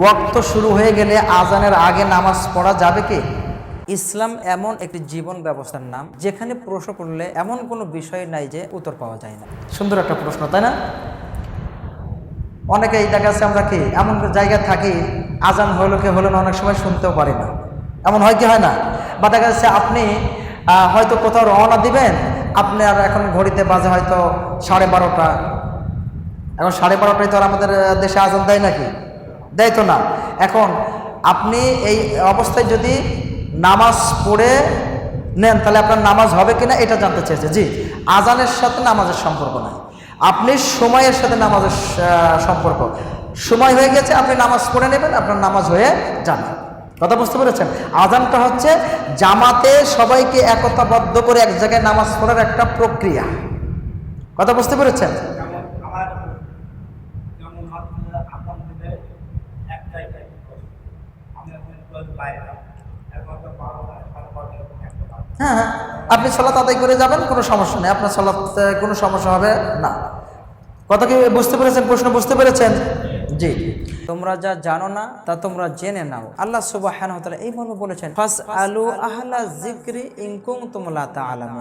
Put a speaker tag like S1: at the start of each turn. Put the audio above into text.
S1: ওয়াক্ত শুরু হয়ে গেলে আজানের আগে নামাজ পড়া যাবে কি? ইসলাম এমন একটি জীবন ব্যবস্থার নাম যেখানে প্রশ্ন করলে এমন কোনো বিষয় নাই যে উত্তর পাওয়া যায় না। সুন্দর একটা প্রশ্ন তাই না? অনেকে এই দেখা যাচ্ছে আমরা কি এমন জায়গায় থাকি আজান হলো কি হলো না অনেক সময় শুনতেও পারি না। এমন হয় কি হয় না? বা দেখা যাচ্ছে আপনি হয়তো কোথাও রওনা দিবেন আপনি আর এখন ঘড়িতে বাজে হয়তো সাড়ে বারোটা। এখন সাড়ে বারোটায় তো আর আমাদের দেশে আজান দেয় নাকি? দেয় তো না। এখন আপনি এই অবস্থায় যদি নামাজ পড়ে নেন, তাহলে আপনার নামাজ হবে কিনা এটা জানতে চেয়েছে জি, আজানের সাথে নামাজের সম্পর্ক নাই। আপনি সময়ের সাথে নামাজের সম্পর্ক। সময় হয়ে গেছে, আপনি নামাজ পড়ে নেবেন, আপনার নামাজ হয়ে যাবে। কথা বুঝতে পেরেছেন? আজানটা হচ্ছে জামাতে সবাইকে একতাবদ্ধ করে এক জায়গায় নামাজ পড়ার একটা প্রক্রিয়া। কথা বুঝতে পেরেছেন
S2: যেমন আমার যেমন মাত্র আপনার দিলে একটাই টাইম আমি এখন টুয়েলভ বাইরে এখন তো বারোটা সাড়ে বারোটা এরকম একটা বাজে।
S1: হ্যাঁ হ্যাঁ। আপনি সলাত আদায় করে যাবেন, কোনো সমস্যা নেই। আপনার সলাৎ কোনো সমস্যা হবে না। কথা কি বুঝতে পেরেছেন? প্রশ্ন বুঝতে পেরেছেন? জি। তোমরা যা জানো না, তা তোমরা জেনে নাও। আল্লাহ সুবাহ এই মর্ম বলেছেন ফাস আলু আহলা জিক্রি ইনকুম তোমলা তা তাআলামুন।